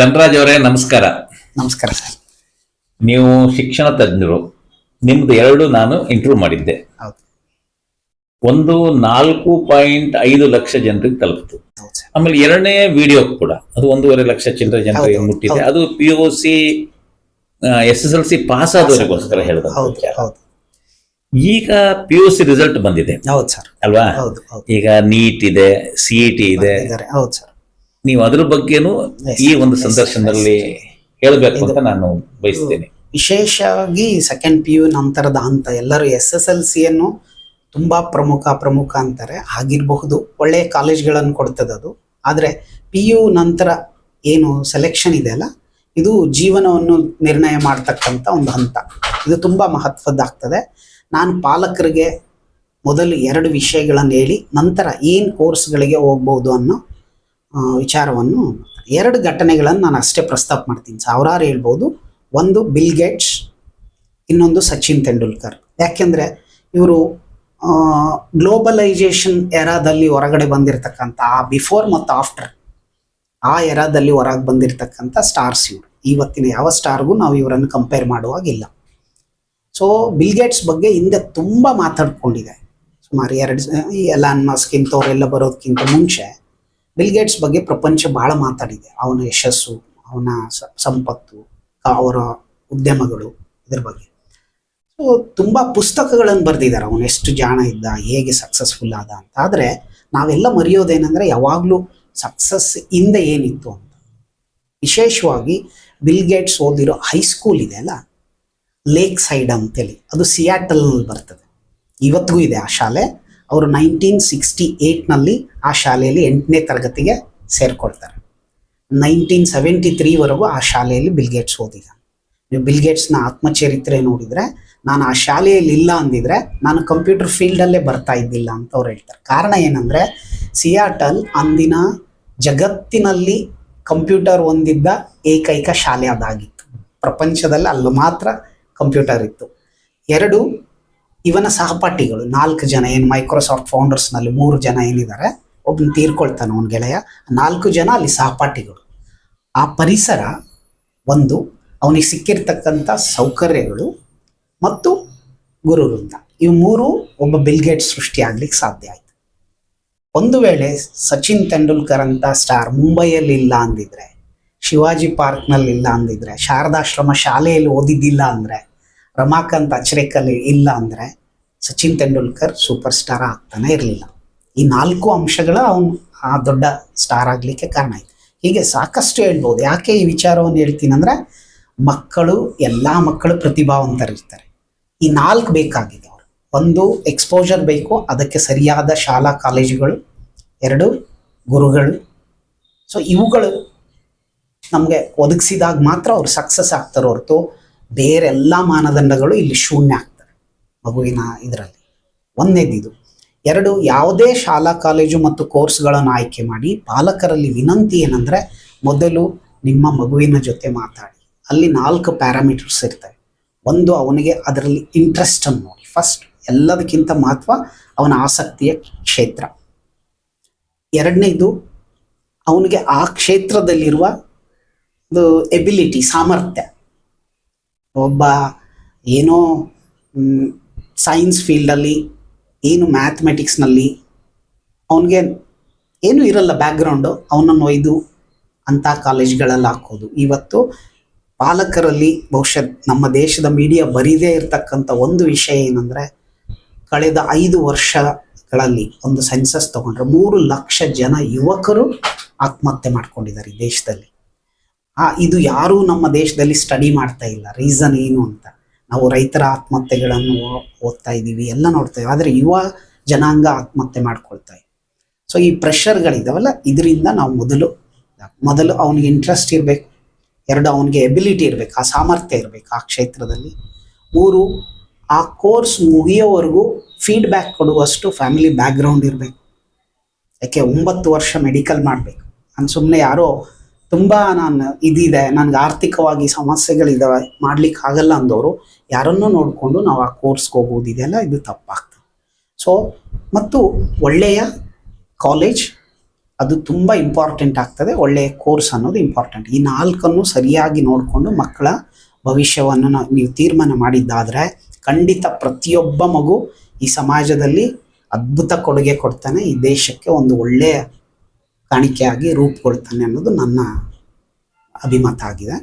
ಧನರಾಜ್ ಅವರೇ ನಮಸ್ಕಾರ. ನಮಸ್ಕಾರ ಸರ್. ನೀವು ಶಿಕ್ಷಣ ತಜ್ಞರು ನಿಮ್ದು ಎರಡು ನಾನು ಇಂಟರ್ವ್ಯೂ ಮಾಡಿದ್ದೆ. ಹೌದು. ಒಂದು ನಾಲ್ಕು ಪಾಯಿಂಟ್ ಐದು ಲಕ್ಷ ಜನರಿಗೆ ತಲುಪಿತು. ಹೌದು ಸರ್. ಆಮೇಲೆ ಎರಡನೇ ವಿಡಿಯೋ ಕೂಡ ಅದು ಒಂದೂವರೆ ಲಕ್ಷ ಚಿಲ್ಲರೆ ಜನರಿಗೆ ಹೌದು, ಮುಟ್ಟಿದೆ. ಅದು P U C S S L C pass ಆದವರಿಗೋಸ್ಕರ ಹೇಳಿದ ಹೌದು ಹೌದು. ಈಗ ಪಿ ಯು ಸಿ ರಿಸಲ್ಟ್ ಬಂದಿದೆ. ಹೌದು ಸರ್. ಅಲ್ವಾ? ಹೌದು ಹೌದು. ಈಗ ನೀಟ್ ಇದೆ ಸಿ ಇ ಟಿ ಇದೆ. ಇದ್ದಾರೆ ಹೌದು ಸರ್. ನೀವು ಅದ್ರ ಬಗ್ಗೆನೂ ಈ ಒಂದು ಸಂದರ್ಶನದಲ್ಲಿ ಹೇಳಬೇಕು ಅಂತ ನಾನು ಬಯಸ್ತೇನೆ. ವಿಶೇಷವಾಗಿ ಸೆಕೆಂಡ್ ಪಿ ಯು ನಂತರದ ಹಂತ ಎಲ್ಲರೂ ಎಸ್ ಎಸ್ ಎಲ್ ಸಿಯನ್ನು ತುಂಬಾ ಪ್ರಮುಖ ಪ್ರಮುಖ ಅಂತಾರೆ. ಆಗಿರಬಹುದು ಒಳ್ಳೆಯ ಕಾಲೇಜ್ಗಳನ್ನು ಕೊಡ್ತದೆ ಅದು. ಆದರೆ ಪಿ ಯು ನಂತರ ಏನು ಸೆಲೆಕ್ಷನ್ ಇದೆ ಅಲ್ಲ ಇದು ಜೀವನವನ್ನು ನಿರ್ಣಯ ಮಾಡ್ತಕ್ಕಂಥ ಒಂದು ಹಂತ. ಇದು ತುಂಬಾ ಮಹತ್ವದ್ದಾಗ್ತದೆ. ನಾನು ಪಾಲಕರಿಗೆ ಮೊದಲು ಎರಡು ವಿಷಯಗಳನ್ನು ಹೇಳಿ ನಂತರ ಏನು ಕೋರ್ಸ್ಗಳಿಗೆ ಹೋಗ್ಬೋದು ಅನ್ನೋ ವಿಚಾರವನ್ನು ಎರಡು ಘಟನೆಗಳನ್ನು ನಾನು ಅಷ್ಟೇ ಪ್ರಸ್ತಾಪ ಮಾಡ್ತೀನಿ. ಸಾವಿರಾರು ಹೇಳ್ಬೋದು. ಒಂದು ಬಿಲ್ ಗೇಟ್ಸ್, ಇನ್ನೊಂದು ಸಚಿನ್ ತೆಂಡೂಲ್ಕರ್. ಯಾಕೆಂದರೆ ಇವರು ಗ್ಲೋಬಲೈಸೇಷನ್ ಎರಾದಲ್ಲಿ ಹೊರಗಡೆ ಬಂದಿರತಕ್ಕಂಥ, ಆ ಬಿಫೋರ್ ಮತ್ತು ಆಫ್ಟರ್, ಆ ಎರಾದಲ್ಲಿ ಹೊರಗೆ ಬಂದಿರತಕ್ಕಂಥ ಸ್ಟಾರ್ಸ್ ಇವರು. ಇವತ್ತಿನ ಯಾವ ಸ್ಟಾರ್ಗೂ ನಾವು ಇವರನ್ನು ಕಂಪೇರ್ ಮಾಡುವಾಗಿಲ್ಲ ಸೊ ಬಿಲ್ ಗೇಟ್ಸ್ ಬಗ್ಗೆ ಹಿಂದೆ ತುಂಬ ಮಾತಾಡ್ಕೊಂಡಿದೆ. ಸುಮಾರು ಎರಡು ಈ ಎಲಾನ್ ಮಸ್ಕ್ ಅವರೆಲ್ಲ ಬರೋದಕ್ಕಿಂತ ಮುಂಚೆ ಬಿಲ್ ಗೇಟ್ಸ್ ಬಗ್ಗೆ ಪ್ರಪಂಚ ಬಹಳ ಮಾತಾಡಿದೆ. ಅವನ ಯಶಸ್ಸು, ಅವನ ಸಂಪತ್ತು ಅವರ ಉದ್ಯಮಗಳು ಇದ್ರ ಬಗ್ಗೆ. ಸೊ ತುಂಬ ಪುಸ್ತಕಗಳನ್ನು ಬರೆದಿದ್ದಾರೆ. ಅವನು ಎಷ್ಟು ಜಾಣ ಇದ್ದ, ಹೇಗೆ ಸಕ್ಸಸ್ಫುಲ್ ಆದ ಅಂತ. ಆದರೆ, ನಾವೆಲ್ಲ ಮರೆಯೋದೇನೆಂದರೆ, ಯಾವಾಗಲೂ ಸಕ್ಸಸ್ ಹಿಂದೆ ಏನಿತ್ತು ಅಂತ. ವಿಶೇಷವಾಗಿ ಬಿಲ್ ಗೇಟ್ಸ್ ಓದಿರೋ ಹೈಸ್ಕೂಲ್ ಇದೆ ಅಲ್ಲ? ಲೇಕ್ ಸೈಡ್ ಅಂತೇಳಿ. ಅದು ಸಿಯಾಟಲ್ನಲ್ಲಿ ಬರ್ತದೆ. ಇವತ್ತಿಗೂ ಇದೆ ಆ ಶಾಲೆ. ಅವರು ನೈನ್ಟೀನ್ ಸಿಕ್ಸ್ಟಿ ಏಯ್ಟ್ನಲ್ಲಿ ಆ ಶಾಲೆಯಲ್ಲಿ ಎಂಟನೇ ತರಗತಿಗೆ ಸೇರಿಕೊಳ್ತಾರೆ. ನೈನ್ಟೀನ್ ಸೆವೆಂಟಿ ತ್ರೀವರೆಗೂ ಆ ಶಾಲೆಯಲ್ಲಿ ಬಿಲ್ಗೇಟ್ಸ್ ಓದಿದ. ನೀವು ಬಿಲ್ಗೇಟ್ಸ್ನ ಆತ್ಮಚರಿತ್ರೆ ನೋಡಿದರೆ, ನಾನು ಆ ಶಾಲೆಯಲ್ಲಿ ಇಲ್ಲ ಅಂದಿದ್ರೆ ನಾನು ಕಂಪ್ಯೂಟರ್ ಫೀಲ್ಡಲ್ಲೇ ಬರ್ತಾ ಇದ್ದಿಲ್ಲ ಅಂತ ಅವ್ರು ಹೇಳ್ತಾರೆ. ಕಾರಣ ಏನಂದರೆ, ಸಿಯಾಟಲ್ ಅಂದಿನ ಜಗತ್ತಿನಲ್ಲಿ ಕಂಪ್ಯೂಟರ್ ಹೊಂದಿದ್ದ ಏಕೈಕ ಶಾಲೆ ಅದಾಗಿತ್ತು. ಪ್ರಪಂಚದಲ್ಲಿ ಅಲ್ಲಿ ಮಾತ್ರ ಕಂಪ್ಯೂಟರ್ ಇತ್ತು. ಎರಡು ಇವನ ಸಹಪಾಠಿಗಳು ನಾಲ್ಕು ಜನ, ಏನು ಮೈಕ್ರೋಸಾಫ್ಟ್ ಫೌಂಡರ್ಸ್ನಲ್ಲಿ ಮೂರು ಜನ ಏನಿದ್ದಾರೆ ಒಬ್ಬನ ತೀರ್ಕೊಳ್ತಾನೆ ಅವನ ಗೆಳೆಯ. ನಾಲ್ಕು ಜನ ಅಲ್ಲಿ ಸಹಪಾಠಿಗಳು. ಆ ಪರಿಸರ ಒಂದು, ಅವನಿಗೆ ಸಿಕ್ಕಿರ್ತಕ್ಕಂಥ ಸೌಕರ್ಯಗಳು ಮತ್ತು ಗುರುವೃಂದ ಇವು ಮೂರು ಒಬ್ಬ ಬಿಲ್ಗೇಟ್ ಸೃಷ್ಟಿ ಆಗ್ಲಿಕ್ಕೆ ಸಾಧ್ಯ ಆಯಿತು. ಒಂದು ವೇಳೆ ಸಚಿನ್ ತೆಂಡೂಲ್ಕರ್ ಅಂತ ಸ್ಟಾರ್ ಮುಂಬೈಯಲ್ಲಿ ಇಲ್ಲ ಅಂದಿದ್ರೆ, ಶಿವಾಜಿ ಪಾರ್ಕ್ನಲ್ಲಿ ಇಲ್ಲ ಅಂದಿದ್ರೆ, ಶಾರದಾಶ್ರಮ ಶಾಲೆಯಲ್ಲಿ ಓದಿದ್ದಿಲ್ಲ ಅಂದ್ರೆ ರಮಾಕಾಂತ್ ಅಚ್ರೇಕಲ್ಲಿ ಇಲ್ಲ ಅಂದ್ರೆ ಸಚಿನ್ ತೆಂಡೂಲ್ಕರ್ ಸೂಪರ್ ಸ್ಟಾರ್ ಆಗ್ತಾನೆ ಇರಲಿಲ್ಲ. ಈ ನಾಲ್ಕು ಅಂಶಗಳ ಅವನು ಆ ದೊಡ್ಡ ಸ್ಟಾರ್ ಆಗಲಿಕ್ಕೆ ಕಾರಣ ಆಯ್ತು. ಹೀಗೆ ಸಾಕಷ್ಟು ಹೇಳ್ಬೋದು. ಯಾಕೆ ಈ ವಿಚಾರವನ್ನು ಹೇಳ್ತೀನಿ ಅಂದ್ರೆ ಮಕ್ಕಳು, ಎಲ್ಲ ಮಕ್ಕಳು ಪ್ರತಿಭಾವಂತರಿರ್ತಾರೆ ಈ ನಾಲ್ಕು ಬೇಕಾಗಿದೆ ಅವರು. ಒಂದು ಎಕ್ಸ್ಪೋಜರ್ ಬೇಕು, ಅದಕ್ಕೆ ಸರಿಯಾದ ಶಾಲಾ ಕಾಲೇಜುಗಳು. ಎರಡು, ಗುರುಗಳು. ಸೊ ಇವುಗಳು ನಮಗೆ ಒದಗಿಸಿದಾಗ ಮಾತ್ರ ಅವ್ರು ಸಕ್ಸಸ್ ಆಗ್ತಾರೆ ಹೊರತು ಬೇರೆ ಎಲ್ಲ ಮಾನದಂಡಗಳು ಇಲ್ಲಿ ಶೂನ್ಯ ಆಗ್ತವೆ. ಮಗುವಿನ ಇದರಲ್ಲಿ. ಒಂದನೇದಿದು, ಎರಡು ಯಾವುದೇ ಶಾಲಾ, ಕಾಲೇಜು ಮತ್ತು ಕೋರ್ಸ್ಗಳನ್ನು ಆಯ್ಕೆ ಮಾಡಿ ಪಾಲಕರಲ್ಲಿ ವಿನಂತಿ ಏನಂದರೆ ಮೊದಲು ನಿಮ್ಮ ಮಗುವಿನ ಜೊತೆ ಮಾತಾಡಿ. ಅಲ್ಲಿ ನಾಲ್ಕು ಪ್ಯಾರಾಮೀಟರ್ಸ್ ಇರ್ತವೆ. ಒಂದು ಅವನಿಗೆ ಅದರಲ್ಲಿ ಇಂಟ್ರೆಸ್ಟನ್ನು ನೋಡಿ. ಫಸ್ಟ್ ಎಲ್ಲದಕ್ಕಿಂತ ಮಹತ್ವ ಅವನ ಆಸಕ್ತಿಯ ಕ್ಷೇತ್ರ. ಎರಡನೇದು, ಅವನಿಗೆ ಆ ಕ್ಷೇತ್ರದಲ್ಲಿರುವ ಒಂದು ಎಬಿಲಿಟಿ ಸಾಮರ್ಥ್ಯ. ಒಬ್ಬ ಏನೋ ಸೈನ್ಸ್ ಫೀಲ್ಡಲ್ಲಿ ಏನು ಮ್ಯಾಥಮೆಟಿಕ್ಸ್ನಲ್ಲಿ ಅವನಿಗೆ ಏನೂ ಇರಲ್ಲ ಬ್ಯಾಕ್ಗ್ರೌಂಡು ಅವನನ್ನು ಒಯ್ದು ಅಂಥ ಕಾಲೇಜ್ಗಳಲ್ಲಿ ಹಾಕೋದು. ಇವತ್ತು ಪಾಲಕರಲ್ಲಿ ಬಹುಶಃ ನಮ್ಮ ದೇಶದ ಮೀಡಿಯಾ ಬರೀದೇ ಇರತಕ್ಕಂಥ ಒಂದು ವಿಷಯ ಏನಂದರೆ, ಕಳೆದ ಐದು ವರ್ಷಗಳಲ್ಲಿ ಒಂದು ಸೆನ್ಸಸ್ ತಗೊಂಡ್ರೆ ಮೂರು ಲಕ್ಷ ಜನ ಯುವಕರು ಆತ್ಮಹತ್ಯೆ ಮಾಡ್ಕೊಂಡಿದ್ದಾರೆ ದೇಶದಲ್ಲಿ. ಆ, ಇದು ಯಾರೂ ನಮ್ಮ ದೇಶದಲ್ಲಿ ಸ್ಟಡಿ ಮಾಡ್ತಾ ಇಲ್ಲ. ರೀಸನ್ ಏನು ಅಂತ. ನಾವು ರೈತರ ಆತ್ಮಹತ್ಯೆಗಳನ್ನು ಓದ್ತಾ ಇದ್ದೀವಿ, ಎಲ್ಲ ನೋಡ್ತಾ ಇದ್ದೀವಿ. ಆದರೆ ಯುವ ಜನಾಂಗ ಆತ್ಮಹತ್ಯೆ ಮಾಡ್ಕೊಳ್ತಾ ಇದೆ. ಸೊ ಈ ಪ್ರೆಷರ್ಗಳಿದಾವಲ್ಲ ಇದರಿಂದ ನಾವು ಮೊದಲು ಮೊದಲು ಅವನಿಗೆ ಇಂಟ್ರೆಸ್ಟ್ ಇರಬೇಕು. ಎರಡು ಅವನಿಗೆ ಎಬಿಲಿಟಿ ಇರಬೇಕು, ಆ ಸಾಮರ್ಥ್ಯ ಇರಬೇಕು ಆ ಕ್ಷೇತ್ರದಲ್ಲಿ. ಮೂರು, ಆ ಕೋರ್ಸ್ ಮುಗಿಯೋವರೆಗೂ ಫೀಡ್ಬ್ಯಾಕ್ ಕೊಡುವಷ್ಟು ಫ್ಯಾಮಿಲಿ ಬ್ಯಾಕ್ಗ್ರೌಂಡ್ ಇರಬೇಕು. ಯಾಕೆ, ಒಂಬತ್ತು ವರ್ಷ ಮೆಡಿಕಲ್ ಮಾಡಬೇಕು. ನಾನು ಸುಮ್ಮನೆ ಯಾರೋ ತುಂಬ ನಾನು ಇದಿದೆ, ನನಗೆ ಆರ್ಥಿಕವಾಗಿ ಸಮಸ್ಯೆಗಳಿದಾವೆ ಮಾಡ್ಲಿಕ್ಕೆ ಆಗಲ್ಲ ಅಂದವರು, ಯಾರನ್ನೂ ನೋಡಿಕೊಂಡು ನಾವು ಆ ಕೋರ್ಸ್ಗೆ ಹೋಗೋದಿದೆಯಲ್ಲ ಇದು ತಪ್ಪಾಗ್ತದೆ. ಸೊ ಮತ್ತು ಒಳ್ಳೆಯ ಕಾಲೇಜ್ ಅದು ತುಂಬ ಇಂಪಾರ್ಟೆಂಟ್ ಆಗ್ತದೆ, ಒಳ್ಳೆಯ ಕೋರ್ಸ್ ಅನ್ನೋದು ಇಂಪಾರ್ಟೆಂಟ್ ಈ ನಾಲ್ಕನ್ನು ಸರಿಯಾಗಿ ನೋಡಿಕೊಂಡು ಮಕ್ಕಳ ಭವಿಷ್ಯವನ್ನು ನಾವು ನೀವು ತೀರ್ಮಾನ ಮಾಡಿದ್ದಾದರೆ ಖಂಡಿತ ಪ್ರತಿಯೊಬ್ಬ ಮಗು ಈ ಸಮಾಜದಲ್ಲಿ ಅದ್ಭುತ ಕೊಡುಗೆ ಕೊಡ್ತಾನೆ, ಈ ದೇಶಕ್ಕೆ ಒಂದು ಒಳ್ಳೆಯ ಕಾಣಿಕೆಯಾಗಿ ರೂಪುಗೊಳ್ತಾನೆ ಅನ್ನೋದು ನನ್ನ ಅಭಿಮತ ಆಗಿದೆ.